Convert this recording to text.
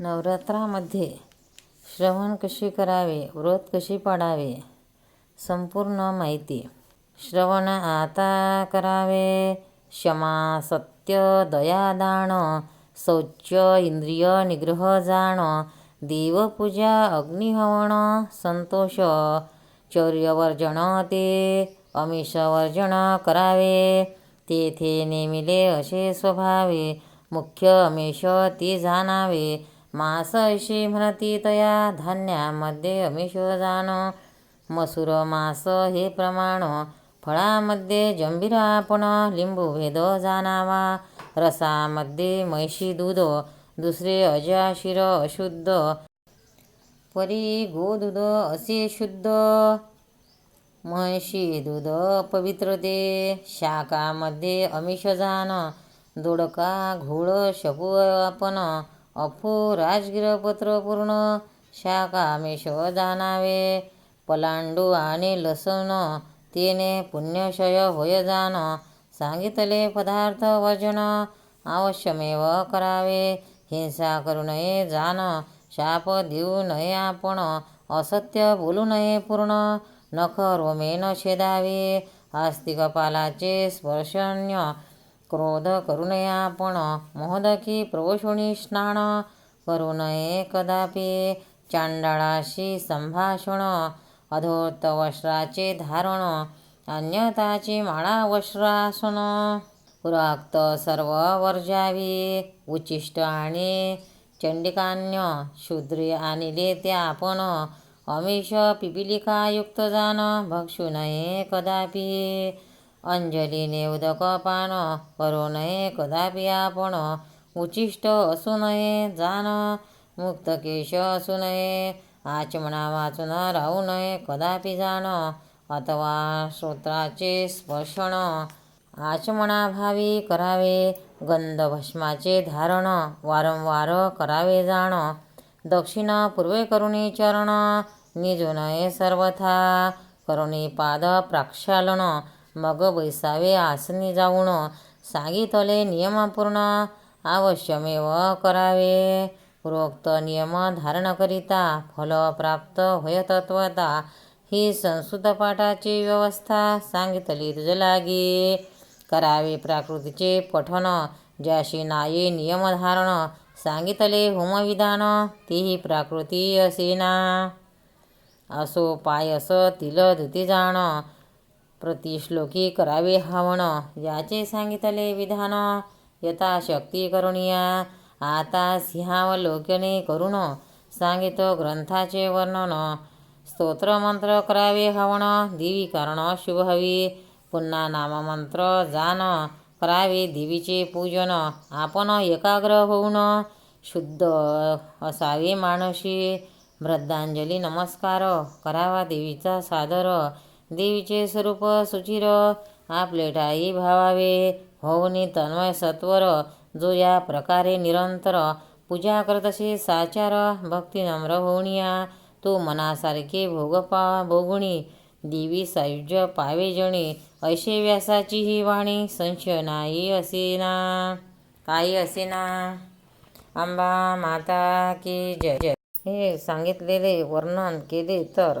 नवरात्रामध्ये श्रवण कशी करावे व्रत कशी पाडावे संपूर्ण माहिती श्रवण आता करावे. क्षमा सत्य दयादान शौच इंद्रिय निग्रह जाण देवपूजा अग्निहवण संतोष चौर्यवर्जन ते अमिषवर्जन करावे. तेथे नेमिले असे स्वभावे मुख्य अमिष ते जाणावे. मास ऐशी म्हणती तया धान्यामध्ये अमिष जाण. मसूर मास हे प्रमाण. फळामध्ये जंभीर लिंबूभेद लिंबू भेद जाणावा. रसामध्ये म्हैशी दूध. दुसरे अजाशिर अशुद्ध. परी गोदूध असे शुद्ध. म्हैशी दूध पवित्र ते शाकामध्ये अमिष जाण. दोडका घोळ शपू आपण. अफो राजगिरपत्र पूर्ण. शाकामेश जाणावे. पलांडू आणि लसूण तिने पुण्यशय होय जाण. सांगितले पदार्थ वजन अवश्यमेव करावे. हिंसा करू नये जाण. शाप देऊ नये आपण. असत्य बोलू नये पूर्ण. नख रोमेन छेदावे. आस्तिकपालाचे पालाचे क्रोध करू मोहदकी प्रवशुणी स्नान करू नये कदापि चांडाळाशी संभाषण अधोत वस्त्राचे धारण अन्यताची माळा वस्त्रासन. पुराक्त सर्व वर्जावी उचिष्ट आणि चंडिकान्य शूद्री आणले त्या आपण अमिष पिपिलिकायुक्त जाण भक्षू नये कदापि. अंजलीने उदक पान करू नये कदापि आपण उचिष्ट असू नये जाण मुक्त केश असू नये आचमना वाचून राहू नये कदापि जाण अथवा श्रोत्राचे स्पर्शण आचमनाभावी करावे गंधभस्माचे धारण वारंवार करावे जाण. दक्षिण पूर्वे करुणी चरण निजू नये सर्वथा करुणी पाद प्राक्षालन. मग बैसावे आसनी जाऊन सांगितले नियमापूर्ण अवश्यमेव करावे. पूर्वोक्त नियम धारण करिता फल प्राप्त होय तत्वता ही संस्कृत पाठाची व्यवस्था सांगितली तुझ लागी. करावे प्राकृतीचे पठण ज्याशी नाही नियमधारण सांगितले होमविधान तीही प्राकृती असेना. असो पायस तिल धुती जाण प्रतिश्लोकी करावे हवण याचे सांगितले विधान यथाशक्ती करुणिया आता सिंहावलोकने करून सांगित ग्रंथाचे वर्णन स्तोत्रमंत्र करावे हवण देवी कारण शुभ हवी पुन्हा नाममंत्र जाण करावे देवीचे पूजन आपण एकाग्र होऊन शुद्ध असावे मानशी श्रद्धांजली नमस्कार करावा देवीचा सादर देवीचे स्वरूप सुचिर आपले ठाई भावावे. होऊनी तन्मय सत्वर जो या प्रकारे निरंतर पूजा करतसे साचार भक्ती नम्र होऊनिया तो मनासारखे भोगपा भोगुणी देवी सायुज्य पावे जणे. ऐशे व्यासाची ही वाणी संशय नाही असेना. काही असेना. अंबा माता की जय जय. हे सांगितलेले वर्णन केले तर